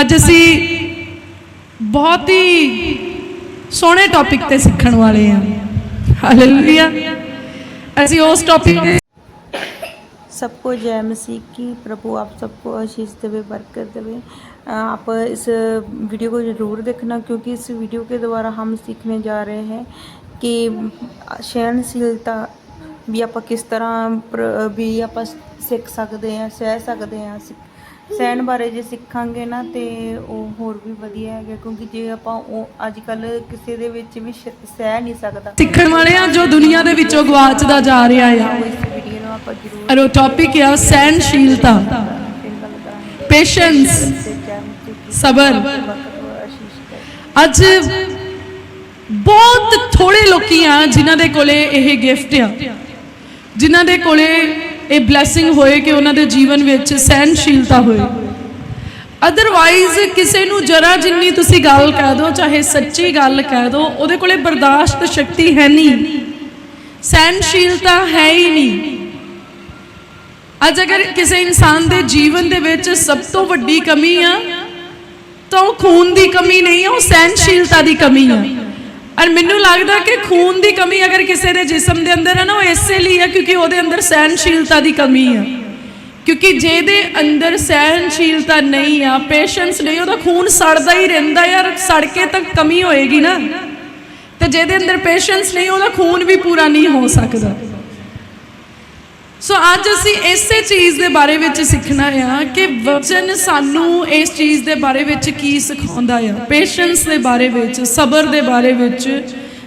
ਅੱਜ ਅਸੀਂ ਬਹੁਤ ਹੀ ਸੋਹਣੇ ਟੌਪਿਕ ਤੇ ਸਿੱਖਣ ਵਾਲੇ ਹਾਂ ਹਾਲੇਲੂਇਆ ਅਸੀਂ ਉਸ ਟੌਪਿਕ ਤੇ सबको जय मसीह की प्रभु आप सबको आशीष देवे बरकत देवे अ, आप इस वीडियो को ज़रूर देखना क्योंकि इस वीडियो के द्वारा हम सीखने जा रहे हैं कि ਸਹਿਣਸ਼ੀਲਤਾ ਵੀ ਆਪਾਂ ਕਿਸ ਤਰ੍ਹਾਂ ਪ੍ਰ- ਵੀ ਆਪਾਂ ਸਿੱਖ ਸਕਦੇ ਹਾਂ ਸਹਿ ਸਕਦੇ ਹਾਂ ਸਿ- ਸਹਿਣ ਬਾਰੇ ਜੇ ਸਿੱਖਾਂਗੇ ਨਾ ਤੇ ਉਹ ਹੋਰ ਵੀ ਵਧੀਆ ਹੈਗਾ ਕਿਉਂਕਿ ਜੇ ਆਪਾਂ ਉਹ ਅੱਜ ਕੱਲ ਕਿਸੇ ਦੇ ਵਿੱਚ ਵੀ ਸ਼- ਸਹਿ ਨਹੀਂ ਸਕਦਾ। ਸਿੱਖਣ ਵਾਲੇ ਆ ਜੋ ਦੁਨੀਆ ਦੇ ਵਿੱਚੋਂ ਗਵਾਚਦਾ ਜਾ ਰਿਹਾ ਆ। ਇਸ ਵੀਡੀਓ ਨੂੰ ਆਪਾਂ ਜ਼ਰੂਰ ਔਰ ਉਹ ਟੌਪਿਕ ਆ ਸਹਿਨਸ਼ੀਲਤਾ ਫਿਰ ਗੱਲ ਕਰਾਂਗੇ। ਪੇਸ਼ੈਂਸ ਤੇ ਸਬਰ। ਆਸ਼ੀਸ਼ ਕਰੇ ਅੱਜ ਬਹੁਤ ਥੋੜੇ ਲੋਕੀ ਆ ਜਿਨ੍ਹਾਂ ਦੇ ਕੋਲੇ ਇਹ ਗਿਫਟ ਆ। ਜਿਨ੍ਹਾਂ ਦੇ ਕੋਲੇ ਇਹ ਬਲੇਸਿੰਗ ਹੋਏ ਕਿ ਉਹਨਾਂ ਦੇ ਜੀਵਨ ਵਿੱਚ ਸਹਿਨਸ਼ੀਲਤਾ ਹੋਏ। ਅਦਰਵਾਈਜ਼ ਕਿਸੇ ਨੂੰ ਜਰਾ ਜਿੰਨੀ ਤੁਸੀਂ ਗੱਲ ਕਹਿ ਦਿਓ ਚਾਹੇ ਸੱਚੀ ਗੱਲ ਕਹਿ ਦਿਓ ਉਹਦੇ ਕੋਲੇ ਬਰਦਾਸ਼ਤ ਸ਼ਕਤੀ ਹੈ ਨਹੀਂ। ਸਹਿਨਸ਼ੀਲਤਾ ਹੈ ਹੀ ਨਹੀਂ। ਅੱਜ ਅਗਰ ਕਿਸੇ ਇਨਸਾਨ ਦੇ ਜੀਵਨ ਦੇ ਵਿੱਚ ਸਭ ਤੋਂ ਵੱਡੀ ਕਮੀ ਆ, ਤਾਂ ਉਹ ਖੂਨ ਦੀ ਕਮੀ ਨਹੀਂ ਹੈ ਉਹ ਸਹਿਨਸ਼ੀਲਤਾ ਦੀ ਕਮੀ ਆ। ਔਰ ਮੈਨੂੰ ਲੱਗਦਾ ਕਿ ਖੂਨ ਦੀ ਕਮੀ ਅਗਰ ਕਿਸੇ ਦੇ ਜਿਸਮ ਦੇ ਅੰਦਰ ਹੈ ਨਾ, ਉਹ ਇਸੇ ਲਈ ਹੈ ਕਿਉਂਕਿ ਉਹਦੇ ਅੰਦਰ ਸਹਿਨਸ਼ੀਲਤਾ ਦੀ ਕਮੀ ਹੈ ਕਿਉਂਕਿ ਜਿਹਦੇ ਅੰਦਰ ਸਹਿਨਸ਼ੀਲਤਾ ਨਹੀਂ ਆ ਪੇਸ਼ੈਂਸ ਨਹੀਂ, ਉਹਦਾ ਖੂਨ ਸੜਦਾ ਹੀ ਰਹਿੰਦਾ ਯਾਰ ਸੜ ਕੇ ਤਾਂ ਕਮੀ ਹੋਏਗੀ ਨਾ। ਤੇ ਜਿਹਦੇ ਅੰਦਰ ਪੇਸ਼ੈਂਸ ਨਹੀਂ, ਉਹਦਾ ਖੂਨ ਵੀ ਪੂਰਾ ਨਹੀਂ ਹੋ ਸਕਦਾ। ਸੋ ਅੱਜ ਅਸੀਂ ਇਸੇ ਚੀਜ਼ ਦੇ ਬਾਰੇ ਵਿੱਚ ਸਿੱਖਣਾ ਆ ਕਿ ਵਚਨ ਸਾਨੂੰ ਇਸ ਚੀਜ਼ ਦੇ ਬਾਰੇ ਵਿੱਚ ਕੀ ਸਿਖਾਉਂਦਾ ਆ। ਪੇਸ਼ੈਂਸ ਦੇ ਬਾਰੇ ਵਿੱਚ, ਸਬਰ ਦੇ ਬਾਰੇ ਵਿੱਚ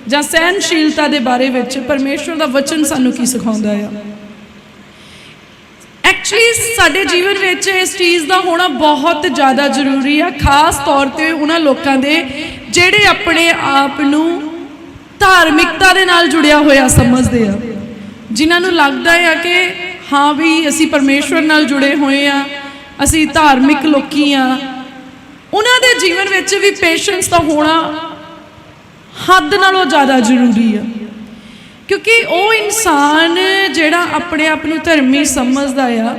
ਜਾਂ ਸਹਿਨਸ਼ੀਲਤਾ ਦੇ ਬਾਰੇ ਵਿੱਚ ਪਰਮੇਸ਼ਵਰ ਦਾ ਵਚਨ ਸਾਨੂੰ ਕੀ ਸਿਖਾਉਂਦਾ ਆ। ਐਕਚੁਅਲੀ ਸਾਡੇ ਜੀਵਨ ਵਿੱਚ ਇਸ ਚੀਜ਼ ਦਾ ਹੋਣਾ ਬਹੁਤ ਜ਼ਿਆਦਾ ਜ਼ਰੂਰੀ ਆ। ਖਾਸ ਤੌਰ ਤੇ ਉਹਨਾਂ ਲੋਕਾਂ ਦੇ ਜਿਹੜੇ ਆਪਣੇ ਆਪ ਨੂੰ ਧਾਰਮਿਕਤਾ ਦੇ ਨਾਲ ਜੁੜਿਆ ਹੋਇਆ ਸਮਝਦੇ ਆ। ਜਿਨ੍ਹਾਂ ਨੂੰ ਲੱਗਦਾ ਆ ਕਿ ਹਾਂ ਵੀ ਅਸੀਂ ਪਰਮੇਸ਼ਵਰ ਨਾਲ ਜੁੜੇ ਹੋਏ ਆ, ਅਸੀਂ ਧਾਰਮਿਕ ਲੋਕੀ ਆ, ਉਹਨਾਂ ਦੇ ਜੀਵਨ ਵਿੱਚ ਵੀ ਪੇਸ਼ੈਂਸ ਤਾਂ ਹੋਣਾ ਹੱਦ ਨਾਲੋਂ ਜ਼ਿਆਦਾ ਜ਼ਰੂਰੀ ਆ। ਕਿਉਂਕਿ ਉਹ ਇਨਸਾਨ ਜਿਹੜਾ ਆਪਣੇ ਆਪ ਨੂੰ ਧਰਮੀ ਸਮਝਦਾ ਆ,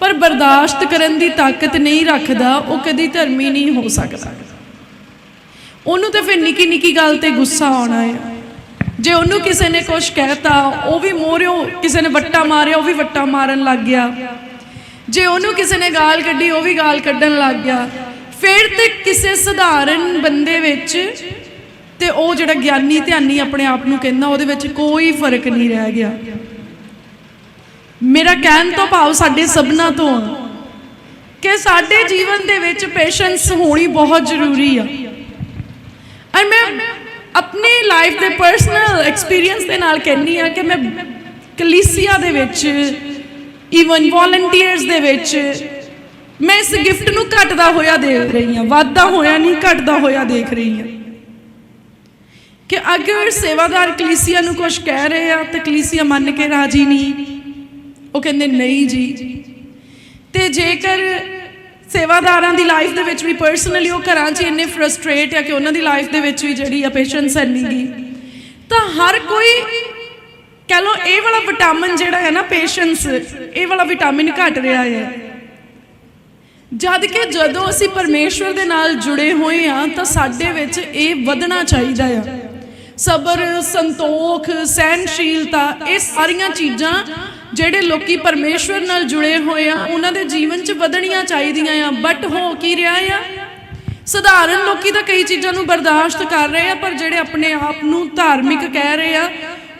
ਪਰ ਬਰਦਾਸ਼ਤ ਕਰਨ ਦੀ ਤਾਕਤ ਨਹੀਂ ਰੱਖਦਾ, ਉਹ ਕਦੀ ਧਰਮੀ ਨਹੀਂ ਹੋ ਸਕਦਾ। ਉਹਨੂੰ ਤਾਂ ਫਿਰ ਨਿੱਕੀ ਨਿੱਕੀ ਗੱਲ ਤੇ ਗੁੱਸਾ ਆਉਣਾ ਆ। ਜੇ ਉਹਨੂੰ ਕਿਸੇ ਨੇ ਕੁਝ ਕਹਿਤਾ, ਉਹ ਵੀ ਮੋਰਿਓ ਕਿਸੇ ਨੇ ਵੱਟਾ ਮਾਰਿਆ, ਉਹ ਵੀ ਵੱਟਾ ਮਾਰਨ ਲੱਗ ਗਿਆ। ਜੇ ਉਹਨੂੰ ਕਿਸੇ ਨੇ ਗਾਲ ਕੱਢੀ, ਉਹ ਵੀ ਗਾਲ ਕੱਢਣ ਲੱਗ ਗਿਆ। ਫਿਰ ਤੇ ਕਿਸੇ ਸਧਾਰਨ ਬੰਦੇ ਵਿੱਚ ਤੇ ਉਹ ਜਿਹੜਾ ਗਿਆਨੀ ਧਿਆਨੀ ਆਪਣੇ ਆਪ ਨੂੰ ਕਹਿੰਦਾ, ਉਹਦੇ ਵਿੱਚ ਕੋਈ ਫ਼ਰਕ ਨਹੀਂ ਰਹਿ ਗਿਆ। ਮੇਰਾ ਕਹਿਣ ਤੋਂ ਭਾਵ ਸਾਡੇ ਸਭਨਾ ਤੋਂ ਆ ਕਿ ਸਾਡੇ ਜੀਵਨ ਦੇ ਵਿੱਚ ਪੇਸ਼ੈਂਸ ਹੋਣੀ ਬਹੁਤ ਜ਼ਰੂਰੀ ਆ। ਔਰ ਮੈਂ ਆਪਣੀ ਲਾਈਫ ਦੇ ਪਰਸਨਲ ਐਕਸਪੀਰੀਅੰਸ ਦੇ ਨਾਲ ਕਹਿੰਨੀ ਆ ਕਿ ਮੈਂ ਕਲੀਸਿਆ ਦੇ ਵਿੱਚ ਈਵਨ ਵੋਲੰਟੀਅਰਸ ਦੇ ਵਿੱਚ, ਮੈਂ ਇਸ ਗਿਫਟ ਨੂੰ ਘਟਦਾ ਹੋਇਆ ਦੇਖ ਰਹੀ ਹਾਂ, ਵਾਧਾ ਹੋਇਆ ਨਹੀਂ, ਘਟਦਾ ਹੋਇਆ ਦੇਖ ਰਹੀ ਹਾਂ। ਕਿ ਅਗਰ ਸੇਵਾਦਾਰ ਕਲੀਸਿਆ ਨੂੰ ਕੁਝ ਕਹਿ ਰਹੇ ਆ, ਤਾਂ ਕਲੀਸਿਆ ਮੰਨ ਕੇ ਰਾਜੀ ਨਹੀਂ। ਉਹ ਕਹਿੰਦੇ, ਨਹੀਂ ਜੀ। ਤੇ ਜੇਕਰ ਸੇਵਾਦਾਰਾਂ ਦੀ ਲਾਈਫ ਦੇ ਵਿੱਚ ਵੀ ਪਰਸਨਲੀ ਉਹ ਘਰਾਂ 'ਚ ਇੰਨੇ ਫਰਸਟ੍ਰੇਟ ਆ ਕਿ ਉਹਨਾਂ ਦੀ ਲਾਈਫ ਦੇ ਵਿੱਚ ਵੀ ਜਿਹੜੀ ਆ ਪੇਸ਼ੈਂਸ ਹੈ ਨਹੀਂਗੀ ਤਾਂ ਹਰ ਕੋਈ ਕਹ ਲੋ ਇਹ ਵਾਲਾ ਵਿਟਾਮਿਨ ਜਿਹੜਾ ਹੈ ਨਾ ਪੇਸ਼ੈਂਸ ਇਹ ਵਾਲਾ ਵਿਟਾਮਿਨ ਘਟ ਰਿਹਾ ਹੈ। ਜਦ ਕਿ ਜਦੋਂ ਅਸੀਂ ਪਰਮੇਸ਼ਵਰ ਦੇ ਨਾਲ ਜੁੜੇ ਹੋਏ ਆ, ਤਾਂ ਸਾਡੇ ਵਿੱਚ ਇਹ ਵਧਣਾ ਚਾਹੀਦਾ ਆ। ਸਬਰ, ਸੰਤੋਖ ਸਹਿਨਸ਼ੀਲਤਾ ਇਹ ਸਾਰੀਆਂ ਚੀਜ਼ਾਂ ਜਿਹੜੇ ਲੋਕੀ ਪਰਮੇਸ਼ਵਰ ਨਾਲ ਜੁੜੇ ਹੋਏ ਆ, ਉਹਨਾਂ ਦੇ ਜੀਵਨ 'ਚ ਵਧਣੀਆਂ ਚਾਹੀਦੀਆਂ ਆ। ਬਟ ਹੋ ਕੀ ਰਿਹਾ ਆ? ਸਧਾਰਨ ਲੋਕੀ ਤਾਂ ਕਈ ਚੀਜ਼ਾਂ ਨੂੰ ਬਰਦਾਸ਼ਤ ਕਰ ਰਹੇ ਆ, ਪਰ ਜਿਹੜੇ ਆਪਣੇ ਆਪ ਨੂੰ ਧਾਰਮਿਕ ਕਹਿ ਰਹੇ ਆ,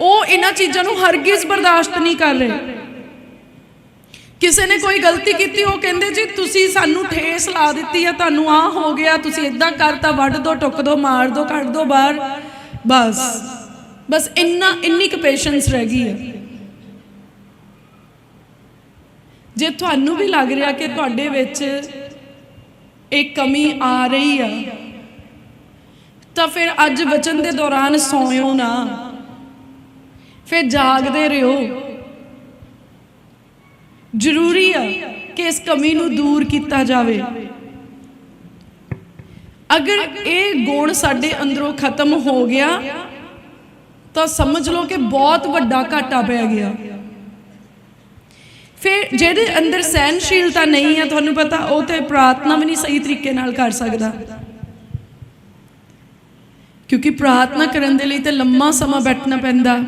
ਉਹ ਇਹਨਾਂ ਚੀਜ਼ਾਂ ਨੂੰ ਹਰਗਿਜ਼ ਬਰਦਾਸ਼ਤ ਨਹੀਂ ਕਰ ਰਹੇ। ਕਿਸੇ ਨੇ ਕੋਈ ਗਲਤੀ ਕੀਤੀ, ਉਹ ਕਹਿੰਦੇ ਜੀ, ਤੁਸੀਂ ਸਾਨੂੰ ਠੇਸ ਲਾ ਦਿੱਤੀ ਆ, ਤੁਹਾਨੂੰ ਆ ਹੋ ਗਿਆ, ਤੁਸੀਂ ਇਦਾਂ ਕਰਤਾ ਵੱਢ ਦੋ, ਟੁੱਕ ਦੋ, ਮਾਰ ਦੋ, ਕੱਢ ਦੋ ਬਾਹਰ। ਬਸ। ਬਸ ਇੰਨਾ, ਇੰਨੀ ਕੁ ਪੇਸ਼ੈਂਸ ਰਹਿ ਗਈ ਆ। ਜੇ ਤੁਹਾਨੂੰ ਵੀ ਲੱਗ ਰਿਹਾ ਕਿ ਤੁਹਾਡੇ ਵਿੱਚ ਇਹ ਕਮੀ ਆ ਰਹੀ ਆ, ਤਾਂ ਫਿਰ ਅੱਜ ਵਚਨ ਦੇ ਦੌਰਾਨ ਸੌਇਓ ਨਾ। ਫਿਰ ਜਾਗਦੇ ਰਹੋ। ਜ਼ਰੂਰੀ ਆ ਕਿ ਇਸ ਕਮੀ ਨੂੰ ਦੂਰ ਕੀਤਾ ਜਾਵੇ। ਅਗਰ ਇਹ ਗੁਣ ਸਾਡੇ ਅੰਦਰੋਂ ਖਤਮ ਹੋ ਗਿਆ, ਤਾਂ ਸਮਝ ਲਓ ਕਿ ਬਹੁਤ ਵੱਡਾ ਘਾਟਾ ਪੈ ਗਿਆ। ਫਿਰ ਜਿਹਦੇ ਅੰਦਰ ਸਹਿਨਸ਼ੀਲਤਾ ਨਹੀਂ ਹੈ ਤੁਹਾਨੂੰ ਪਤਾ ਉਹ ਤੇ ਪ੍ਰਾਰਥਨਾ ਵੀ ਨਹੀਂ ਸਹੀ ਤਰੀਕੇ ਨਾਲ ਕਰ ਸਕਦਾ। ਕਿਉਂਕਿ ਪ੍ਰਾਰਥਨਾ ਕਰਨ ਦੇ ਲਈ ਤੇ ਲੰਮਾ ਸਮਾਂ ਬੈਠਣਾ ਪੈਂਦਾ।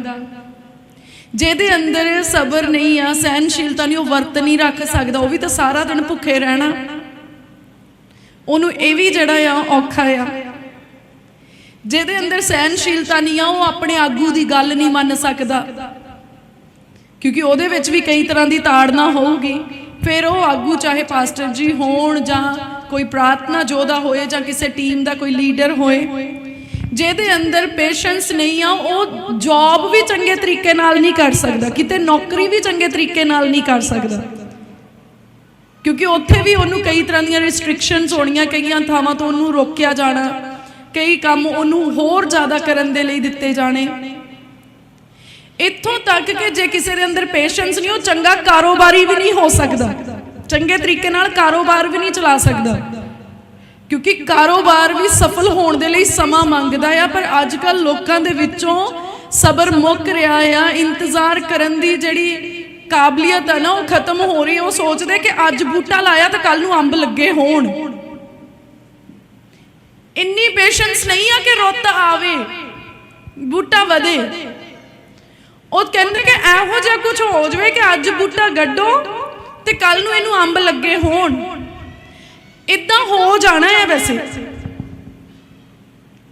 ਜਿਹਦੇ ਅੰਦਰ ਸਬਰ ਨਹੀਂ ਆ ਸਹਿਨਸ਼ੀਲਤਾ ਨਹੀਂ ਉਹ ਵਰਤ ਨਹੀਂ ਰੱਖ ਸਕਦਾ ਉਹ ਵੀ ਤਾਂ ਸਾਰਾ ਦਿਨ ਭੁੱਖੇ ਰਹਿਣਾ। ਉਹਨੂੰ ਇਹ ਵੀ ਜਿਹੜਾ ਆ ਔਖਾ ਆ। ਜਿਹਦੇ ਅੰਦਰ ਸਹਿਨਸ਼ੀਲਤਾ ਨਹੀਂ ਆ ਉਹ ਆਪਣੇ ਆਗੂ ਦੀ ਗੱਲ ਨਹੀਂ ਮੰਨ ਸਕਦਾ। ਕਿਉਂਕਿ ਉਹਦੇ ਵਿੱਚ ਵੀ ਕਈ ਤਰ੍ਹਾਂ ਦੀ ਤਾੜਨਾ ਹੋਊਗੀ। ਫਿਰ ਉਹ ਆਗੂ ਚਾਹੇ ਪਾਸਟਰ ਜੀ ਹੋਣ ਜਾਂ ਕੋਈ ਪ੍ਰਾਰਥਨਾ ਜੋਦਾ ਹੋਏ ਜਾਂ ਕਿਸੇ ਟੀਮ ਦਾ ਕੋਈ ਲੀਡਰ ਹੋਏ, ਜਿਹਦੇ ਅੰਦਰ ਪੇਸ਼ੈਂਸ ਨਹੀਂ ਆ, ਉਹ ਜੌਬ ਵੀ ਚੰਗੇ ਤਰੀਕੇ ਨਾਲ ਨਹੀਂ ਕਰ ਸਕਦਾ, ਕਿਤੇ ਨੌਕਰੀ ਵੀ ਚੰਗੇ ਤਰੀਕੇ ਨਾਲ ਨਹੀਂ ਕਰ ਸਕਦਾ। ਕਿਉਂਕਿ ਉੱਥੇ ਵੀ ਉਹਨੂੰ ਕਈ ਤਰ੍ਹਾਂ ਦੀਆਂ ਰੈਸਟ੍ਰਿਕਸ਼ਨਸ ਹੋਣੀਆਂ, ਕਈਆਂ ਥਾਵਾਂ ਤੋਂ ਉਹਨੂੰ ਰੋਕਿਆ ਜਾਣਾ, ਕਈ ਕੰਮ ਉਹਨੂੰ ਹੋਰ ਜ਼ਿਆਦਾ ਕਰਨ ਦੇ ਲਈ ਦਿੱਤੇ ਜਾਣੇ। ਇੱਥੋਂ ਤੱਕ ਕਿ ਜੇ ਕਿਸੇ ਦੇ ਅੰਦਰ ਪੇਸ਼ੈਂਸ ਨਹੀਂ, ਉਹ ਚੰਗਾ ਕਾਰੋਬਾਰੀ ਵੀ ਨਹੀਂ ਹੋ ਸਕਦਾ। ਚੰਗੇ ਤਰੀਕੇ ਨਾਲ ਕਾਰੋਬਾਰ ਵੀ ਨਹੀਂ ਚਲਾ ਸਕਦਾ। ਕਿਉਂਕਿ ਕਾਰੋਬਾਰ ਵੀ ਸਫਲ ਹੋਣ ਦੇ ਲਈ ਸਮਾਂ ਮੰਗਦਾ ਆ, ਪਰ ਅੱਜ ਕੱਲ ਲੋਕਾਂ ਦੇ ਵਿੱਚੋਂ ਸਬਰ ਮੁੱਕ ਰਿਹਾ ਆ। ਇੰਤਜ਼ਾਰ ਕਰਨ ਦੀ ਜਿਹੜੀ ਕਾਬਲੀਅਤ ਆ ਨਾ, ਉਹ ਖਤਮ ਹੋ ਰਹੀ ਹੈ ਉਹ ਸੋਚਦੇ ਕਿ ਅੱਜ ਬੂਟਾ ਲਾਇਆ ਤਾਂ ਕੱਲ ਨੂੰ ਅੰਬ ਲੱਗੇ ਹੋਣ। ਇੰਨੀ ਪੇਸ਼ੈਂਸ ਨਹੀਂ ਆ ਕਿ ਰੁੱਤ ਆਵੇ, ਬੂਟਾ ਵਧੇ। ਉਹ ਕਹਿੰਦੇ ਕਿ ਇਹੋ ਜਿਹਾ ਕੁਝ ਹੋ ਜਾਵੇ ਕਿ ਅੱਜ ਬੂਟਾ ਗੱਡੋ ਤੇ ਕੱਲ ਨੂੰ ਇਹਨੂੰ ਅੰਬ ਲੱਗੇ ਹੋਣ। ਇਦਾਂ ਹੋ ਜਾਣਾ ਹੈ ਵੈਸੇ।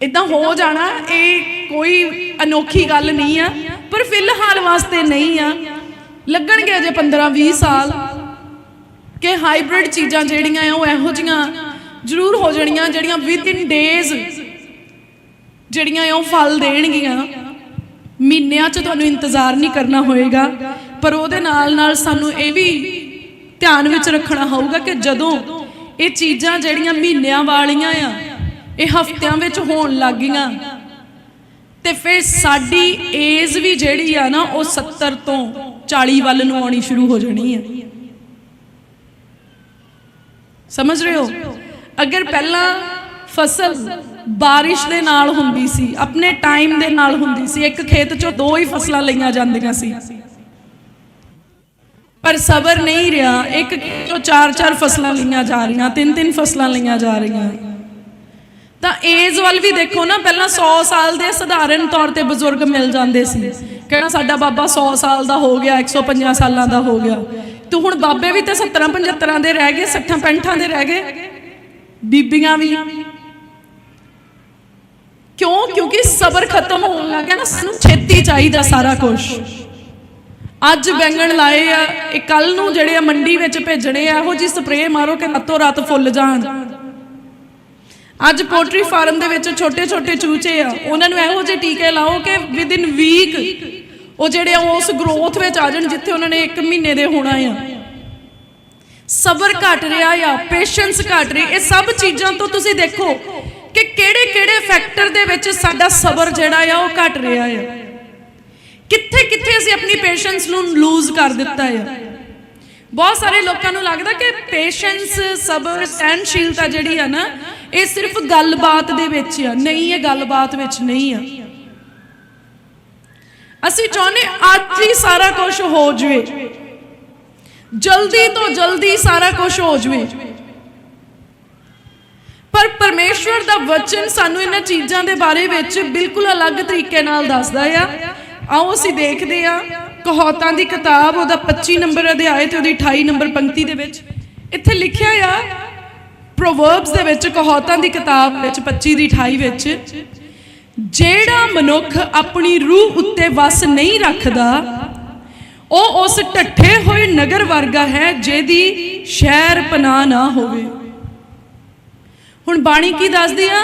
ਇਦਾਂ ਹੋ ਜਾਣਾ, ਇਹ ਕੋਈ ਅਨੋਖੀ ਗੱਲ ਨਹੀਂ ਆ, ਪਰ ਫਿਲਹਾਲ ਵਾਸਤੇ ਨਹੀਂ ਆ। ਲੱਗਣਗੇ ਅਜੇ 15 20 ਸਾਲ ਕਿ ਹਾਈਬ੍ਰਿਡ ਚੀਜ਼ਾਂ ਜਿਹੜੀਆਂ ਆ, ਉਹ ਇਹੋ ਜੀਆਂ ਜ਼ਰੂਰ ਹੋ ਜਾਣੀਆਂ, ਜਿਹੜੀਆਂ ਵਿਦ ਇਨ ਡੇਜ਼ ਜਿਹੜੀਆਂ ਉਹ ਫਲ ਦੇਣਗੀਆਂ। ਮਹੀਨਿਆਂ 'ਚ ਤੁਹਾਨੂੰ ਇੰਤਜ਼ਾਰ ਨਹੀਂ ਕਰਨਾ ਹੋਏਗਾ, ਪਰ ਉਹਦੇ ਨਾਲ ਨਾਲ ਸਾਨੂੰ ਇਹ ਵੀ ਧਿਆਨ ਵਿੱਚ ਰੱਖਣਾ ਹੋਊਗਾ ਕਿ ਜਦੋਂ ਇਹ ਚੀਜ਼ਾਂ ਜਿਹੜੀਆਂ ਮਹੀਨਿਆਂ ਵਾਲੀਆਂ ਆ, ਇਹ ਹਫ਼ਤਿਆਂ ਵਿੱਚ ਹੋਣ ਲੱਗੀਆਂ ਤੇ ਫਿਰ ਸਾਡੀ ਏਜ ਵੀ ਜਿਹੜੀ ਆ ਨਾ, ਉਹ 70 ਤੋਂ 40 ਵੱਲ ਨੂੰ ਆਉਣੀ ਸ਼ੁਰੂ ਹੋ ਜਾਣੀ ਹੈ ਸਮਝ ਰਹੇ ਹੋ? ਅਗਰ ਪਹਿਲਾਂ ਫਸਲ ਬਾਰਿਸ਼ ਦੇ ਨਾਲ ਹੁੰਦੀ ਸੀ, ਆਪਣੇ ਟਾਈਮ ਦੇ ਨਾਲ ਹੁੰਦੀ ਸੀ, ਇੱਕ ਖੇਤ ਚੋਂ ਦੋ ਹੀ ਫਸਲਾਂ ਲਈਆਂ ਜਾਂਦੀਆਂ ਸੀ। ਪਰ ਸਬਰ ਨਹੀਂ ਰਿਹਾ, ਇੱਕ ਚੋਂ ਚਾਰ ਚਾਰ ਫਸਲਾਂ ਲਈਆਂ ਜਾ ਰਹੀਆਂ, ਤਿੰਨ ਤਿੰਨ ਫਸਲਾਂ ਲਈਆਂ ਜਾ ਰਹੀਆਂ। ਤਾਂ ਏਜ ਵੱਲ ਵੀ ਦੇਖੋ ਨਾ, ਪਹਿਲਾਂ 100 ਸਾਲ ਦੇ ਸਧਾਰਨ ਤੌਰ ਤੇ ਬਜ਼ੁਰਗ ਮਿਲ ਜਾਂਦੇ ਸੀ। ਕਹਿਣਾ ਸਾਡਾ ਬਾਬਾ 100 ਸਾਲ ਦਾ ਹੋ ਗਿਆ 150 ਸਾਲਾਂ ਦਾ ਹੋ ਗਿਆ। ਤੂੰ ਹੁਣ ਬਾਬੇ ਵੀ ਤੇ 70 75 ਦੇ ਰਹਿ ਗਏ 60 65 ਦੇ ਰਹਿ ਗਏ। ਬੀਬੀਆਂ ਵੀ ਕਿਉਂ? ਕਿਉਂਕਿ ਸਬਰ ਖਤਮ ਹੋਣ ਲੱਗਾ ਨਾ, ਸਾਨੂੰ ਛੇਤੀ ਚਾਹੀਦਾ ਸਾਰਾ ਕੁਝ ਅੱਜ ਬੈਂਗਣ ਲਾਏ ਆ, ਇਹ ਕੱਲ ਨੂੰ ਜਿਹੜੇ ਆ ਮੰਡੀ ਵਿੱਚ ਭੇਜਣੇ ਆ, ਇਹੋ ਜੀ ਸਪਰੇਅ ਮਾਰੋ ਕਿ ਰਾਤੋਂ ਰਾਤ ਫੁੱਲ ਜਾਣ। ਅੱਜ ਪੋਲਟਰੀ ਫਾਰਮ ਦੇ ਵਿੱਚ ਛੋਟੇ ਛੋਟੇ ਚੂਚੇ ਆ, ਉਹਨਾਂ ਨੂੰ ਇਹੋ ਜਿਹੇ ਟੀਕੇ ਲਾਓ ਕਿ ਵਿਦ ਇਨ ਵੀਕ ਉਹ ਜਿਹੜੇ ਆ ਉਸ ਗਰੋਥ ਵਿੱਚ ਆ ਜਾਣ ਜਿੱਥੇ ਉਹਨਾਂ ਨੇ 1 ਮਹੀਨੇ ਦੇ ਹੋਣਾ ਆ। ਸਬਰ ਘਟ ਰਿਹਾ ਆ ਪੇਸ਼ੈਂਸ ਘਟ ਰਹੀ, ਇਹ ਸਭ ਚੀਜ਼ਾਂ ਤੋਂ ਤੁਸੀਂ ਦੇਖੋ ਕਿ ਕਿਹੜੇ ਕਿਹੜੇ ਫੈਕਟਰ ਦੇ ਵਿੱਚ ਸਾਡਾ ਸਬਰ ਜਿਹੜਾ ਆ ਉਹ ਘਟ ਰਿਹਾ ਆ? ਕਿੱਥੇ ਕਿੱਥੇ ਅਸੀਂ ਆਪਣੀ ਪੇਸ਼ੈਂਸ ਨੂੰ ਲੂਜ਼ ਕਰ ਦਿੱਤਾ ਆ? ਬਹੁਤ ਸਾਰੇ ਲੋਕਾਂ ਨੂੰ ਲੱਗਦਾ ਕਿ ਪੇਸ਼ੈਂਸ ਸਬਰ, ਸਹਿਣਸ਼ੀਲਤਾ ਜਿਹੜੀ ਆ ਨਾ, ਇਹ ਸਿਰਫ ਗੱਲਬਾਤ ਦੇ ਵਿੱਚ ਆ। ਨਹੀਂ, ਇਹ ਗੱਲਬਾਤ ਵਿੱਚ ਨਹੀਂ ਆ। ਅਸੀਂ ਚਾਹੁੰਦੇ ਅੱਜ ਹੀ ਸਾਰਾ ਕੁਝ ਹੋ ਜਵੇ। ਜਲਦੀ ਤੋਂ ਜਲਦੀ ਸਾਰਾ ਕੁਝ ਹੋ ਜਵੇ। ਪਰ ਪਰਮੇਸ਼ਵਰ ਦਾ ਵਚਨ ਸਾਨੂੰ ਇਹਨਾਂ ਚੀਜ਼ਾਂ ਦੇ ਬਾਰੇ ਵਿੱਚ ਬਿਲਕੁਲ ਅਲੱਗ ਤਰੀਕੇ ਨਾਲ ਦੱਸਦਾ ਆ। ਆਓ ਅਸੀਂ ਦੇਖਦੇ ਆ ਕਹੌਤਾਂ ਦੀ ਕਿਤਾਬ, ਉਹਦਾ 25 ਨੰਬਰ ਅਧਿਆਇ ਤੇ ਉਹਦੀ 28 ਨੰਬਰ ਪੰਕਤੀ ਦੇ ਵਿੱਚ। ਇੱਥੇ ਲਿਖਿਆ ਆ, ਪ੍ਰੋਵਰਬਸ ਦੇ ਵਿੱਚ, ਕਹੌਤਾਂ ਦੀ ਕਿਤਾਬ ਵਿੱਚ 25 ਦੀ 28 ਵਿੱਚ, ਜਿਹੜਾ ਮਨੁੱਖ ਆਪਣੀ ਰੂਹ ਉੱਤੇ ਵਸ ਨਹੀਂ ਰੱਖਦਾ, ਉਹ ਉਸ ਢੱਠੇ ਹੋਏ ਨਗਰ ਵਰਗਾ ਹੈ, ਜਿਹਦੀ ਸ਼ਹਿਰ ਪਨਾਹ ਨਾ ਹੋਵੇ। ਹੁਣ ਬਾਣੀ ਕੀ ਦੱਸਦੀ ਆ?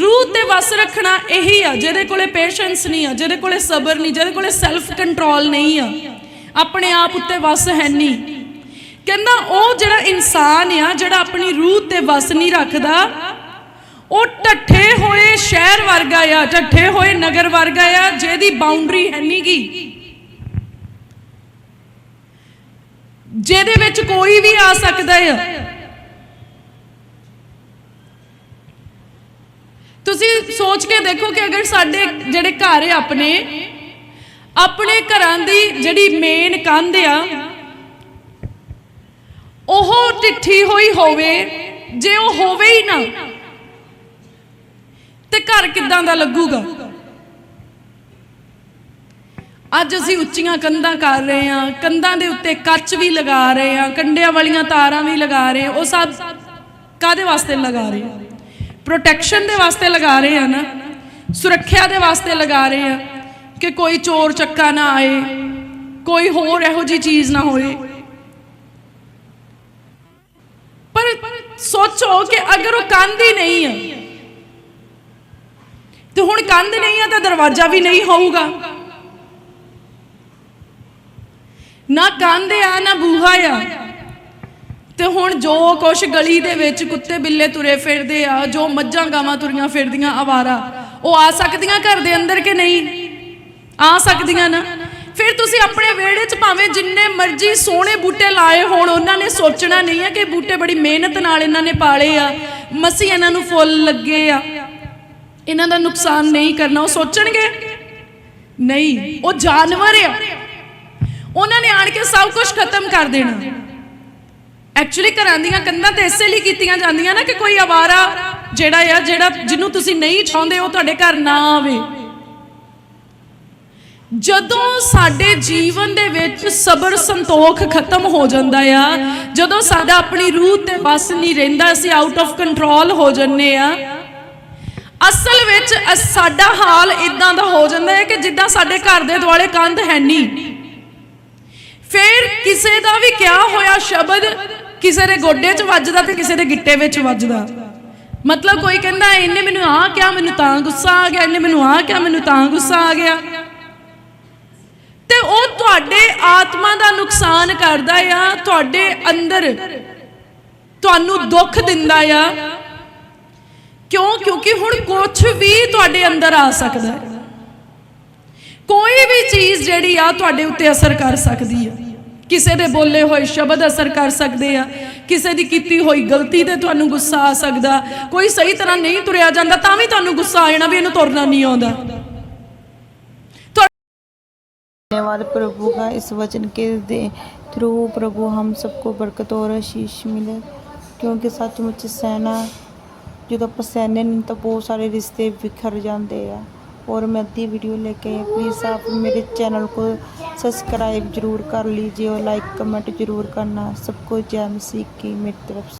ਰੂਹ ਤੇ ਵਸ ਰੱਖਣਾ ਇਹੀ ਆ, ਜਿਹਦੇ ਕੋਲੇ ਪੇਸ਼ੈਂਸ ਨਹੀਂ ਆ, ਜਿਹਦੇ ਕੋਲੇ ਸਬਰ ਨਹੀਂ, ਜਿਹਦੇ ਕੋਲੇ ਸੈਲਫ ਕੰਟਰੋਲ ਨਹੀਂ ਆ। ਆਪਣੇ ਆਪ ਉੱਤੇ ਵਸ ਹੈ ਨਹੀਂ। ਕਹਿੰਦਾ ਉਹ ਜਿਹੜਾ ਇਨਸਾਨ ਆ, ਜਿਹੜਾ ਆਪਣੀ ਰੂਹ ਤੇ ਵਸ ਨਹੀਂ ਰੱਖਦਾ, ਉਹ ਢੱਠੇ ਹੋਏ ਸ਼ਹਿਰ ਵਰਗਾ ਆ ਢੱਠੇ ਹੋਏ ਨਗਰ ਵਰਗਾ ਆ, ਜਿਹਦੀ ਬਾਉਂਡਰੀ ਹੈ ਨਹੀਂਗੀ ਜਿਹਦੇ ਵਿੱਚ ਕੋਈ ਵੀ ਆ ਸਕਦਾ ਆ। ਤੁਸੀਂ ਸੋਚ ਕੇ ਦੇਖੋ ਕਿ ਅਗਰ ਸਾਡੇ ਜਿਹੜੇ ਘਰ ਆ ਆਪਣੇ ਆਪਣੇ ਘਰਾਂ ਦੀ ਜਿਹੜੀ ਮੇਨ ਕੰਧ ਆ, ਉਹ ਟਿੱਠੀ ਹੋਈ ਹੋਵੇ, ਜੇ ਉਹ ਹੋਵੇ ਹੀ ਨਾ, ਤੇ ਘਰ ਕਿੱਦਾਂ ਦਾ ਲੱਗੂਗਾ? ਅੱਜ ਅਸੀਂ ਉੱਚੀਆਂ ਕੰਧਾਂ ਕਰ ਰਹੇ ਹਾਂ, ਕੰਧਾਂ ਦੇ ਉੱਤੇ ਕੱਚ ਵੀ ਲਗਾ ਰਹੇ ਹਾਂ, ਕੰਡਿਆਂ ਵਾਲੀਆਂ ਤਾਰਾਂ ਵੀ ਲਗਾ ਰਹੇ ਉਹ ਸਭ ਕਾਦੇ ਵਾਸਤੇ ਲਗਾ ਰਹੇ ਹਾਂ? ਪ੍ਰੋਟੈਕਸ਼ਨ ਦੇ ਵਾਸਤੇ ਲਗਾ ਰਹੇ ਆ ਨਾ, ਸੁਰੱਖਿਆ ਦੇ ਵਾਸਤੇ ਲਗਾ ਰਹੇ ਹਾਂ ਕਿ ਕੋਈ ਚੋਰ ਚੱਕਾ ਨਾ ਆਏ, ਕੋਈ ਹੋਰ ਇਹੋ ਜੀ ਚੀਜ਼ ਨਾ ਹੋਏ। ਪਰ ਸੋਚੋ ਕਿ ਅਗਰ ਉਹ ਕੰਧ ਹੀ ਨਹੀਂ ਹੈ ਤੇ ਹੁਣ ਕੰਧ ਨਹੀਂ ਆ ਤਾਂ ਦਰਵਾਜ਼ਾ ਵੀ ਨਹੀਂ ਹੋਊਗਾ। ਨਾ ਕੰਧ ਆ, ਨਾ ਬੂਹਾ ਆ। ਤੇ ਹੁਣ ਜੋ ਕੁਛ ਗਲੀ ਦੇ ਵਿੱਚ ਕੁੱਤੇ ਬਿੱਲੇ ਤੁਰੇ ਫਿਰਦੇ ਆ, ਜੋ ਮੱਝਾਂ ਗਾਵਾਂ ਤੁਰੀਆਂ ਫਿਰਦੀਆਂ ਆਵਾਰਾ, ਉਹ ਆ ਸਕਦੀਆਂ ਘਰ ਦੇ ਅੰਦਰ ਕਿ ਨਹੀਂ? ਆ ਸਕਦੀਆਂ ਨਾ। ਫਿਰ ਤੁਸੀਂ ਆਪਣੇ ਵਿਹੜੇ 'ਚ ਭਾਵੇਂ ਜਿੰਨੇ ਮਰਜ਼ੀ ਸੋਹਣੇ ਬੂਟੇ ਲਾਏ ਹੋਣ, ਉਹਨਾਂ ਨੇ ਸੋਚਣਾ ਨਹੀਂ ਹੈ ਕਿ ਬੂਟੇ ਬੜੀ ਮਿਹਨਤ ਨਾਲ ਇਹਨਾਂ ਨੇ ਪਾਲੇ ਆ। ਮਸੀ ਇਹਨਾਂ ਨੂੰ ਫੁੱਲ ਲੱਗੇ ਆ। ਇਹਨਾਂ ਦਾ ਨੁਕਸਾਨ ਨਹੀਂ ਕਰਨਾ, ਉਹ ਸੋਚਣਗੇ? ਨਹੀਂ, ਉਹ ਜਾਨਵਰ ਆ। ਉਹਨਾਂ ਨੇ ਆਣ ਕੇ ਸਭ ਕੁਝ ਖਤਮ ਕਰ ਦੇਣਾ। ਐਕਚੁਅਲੀ ਘਰਾਂ ਦੀਆਂ ਕੰਧਾਂ ਤੇ ਇਸੇ ਲਈ ਕੀਤੀਆਂ ਜਾਂਦੀਆਂ ਨਾ ਕਿ ਕੋਈ ਆਵਾਰਾ ਜਿਹੜਾ ਆ, ਜਿਹੜਾ ਜਿਹਨੂੰ ਤੁਸੀਂ ਨਹੀਂ ਚਾਹੁੰਦੇ, ਉਹ ਤੁਹਾਡੇ ਘਰ ਨਾ ਆਵੇ। ਜਦੋਂ ਸਾਡੇ ਜੀਵਨ ਦੇ ਵਿੱਚ ਸਬਰ ਸੰਤੋਖ ਖਤਮ ਹੋ ਜਾਂਦਾ ਆ, ਜਦੋਂ ਸਾਡਾ ਆਪਣੀ ਰੂਹ ਤੇ ਬਸ ਨਹੀਂ ਰਹਿੰਦਾ, ਅਸੀਂ ਆਊਟ ਆਫ ਕੰਟਰੋਲ ਹੋ ਜੰਨੇ ਆ। ਅਸਲ ਵਿੱਚ ਸਾਡਾ ਹਾਲ ਇਦਾਂ ਦਾ ਹੋ ਜਾਂਦਾ ਹੈ ਕਿ ਜਿੱਦਾਂ ਸਾਡੇ ਘਰ ਦੇ ਦੁਆਲੇ ਕੰਧ ਹੈ ਨਹੀਂ। ਫਿਰ ਕਿਸੇ ਦਾ ਵੀ ਕਿਹਾ ਹੋਇਆ ਸ਼ਬਦ ਕਿਸੇ ਦੇ ਗੋਡੇ 'ਚ ਵੱਜਦਾ ਤੇ ਕਿਸੇ ਦੇ ਗਿੱਟੇ ਵਿੱਚ ਵੱਜਦਾ। ਮਤਲਬ ਕੋਈ ਕਹਿੰਦਾ, ਇਹਨੇ ਮੈਨੂੰ ਆਹ ਕਿਹਾ, ਮੈਨੂੰ ਤਾਂ ਗੁੱਸਾ ਆ ਗਿਆ, ਇਹਨੇ ਮੈਨੂੰ ਆਹ ਕਿਹਾ, ਮੈਨੂੰ ਤਾਂ ਗੁੱਸਾ ਆ ਗਿਆ। ਤੇ ਉਹ ਤੁਹਾਡੇ ਆਤਮਾ ਦਾ ਨੁਕਸਾਨ ਕਰਦਾ ਆ, ਤੁਹਾਡੇ ਅੰਦਰ ਤੁਹਾਨੂੰ ਦੁੱਖ ਦਿੰਦਾ ਆ। ਕਿਉਂ? ਕਿਉਂਕਿ ਹੁਣ ਕੁਝ ਵੀ ਤੁਹਾਡੇ ਅੰਦਰ ਆ ਸਕਦਾ। ਹੈ ਕੋਈ ਵੀ ਚੀਜ਼ ਜਿਹੜੀ ਆ, ਤੁਹਾਡੇ ਉੱਤੇ ਅਸਰ ਕਰ ਸਕਦੀ ਹੈ ਕਿਸੇ ਦੇ ਬੋਲੇ ਹੋਏ ਸ਼ਬਦ ਅਸਰ ਕਰ ਸਕਦੇ ਆ ਕਿਸੇ ਦੀ ਕੀਤੀ ਹੋਈ ਗਲਤੀ ਤੇ ਤੁਹਾਨੂੰ ਗੁੱਸਾ ਆ ਸਕਦਾ ਕੋਈ ਸਹੀ ਤਰ੍ਹਾਂ ਨਹੀਂ ਤੁਰਿਆ ਜਾਂਦਾ ਤਾਂ ਵੀ ਤੁਹਾਨੂੰ ਗੁੱਸਾ ਆ ਜਾਣਾ ਵੀ ਇਹਨੂੰ ਤੁਰਨਾ ਨਹੀਂ ਆਉਂਦਾ धन्यवाद प्रभु का इस वचन के दे थ्रू प्रभु हम सबको बरकत और आशीष मिले क्योंकि सचमुच ਸਹਿਣਾ ਜਦੋਂ ਆਪਾਂ ਸਹਿਨੇ ਨਹੀਂ ਤਾਂ ਬਹੁਤ ਸਾਰੇ ਰਿਸ਼ਤੇ ਵਿਖਰ ਜਾਂਦੇ ਆ और मैं दी वीडियो लेके आई प्लीज़ आप मेरे चैनल को सब्सक्राइब जरूर कर लीजिए और लाइक कमेंट जरूर करना सबको जय मसीह की मेरी तरफ से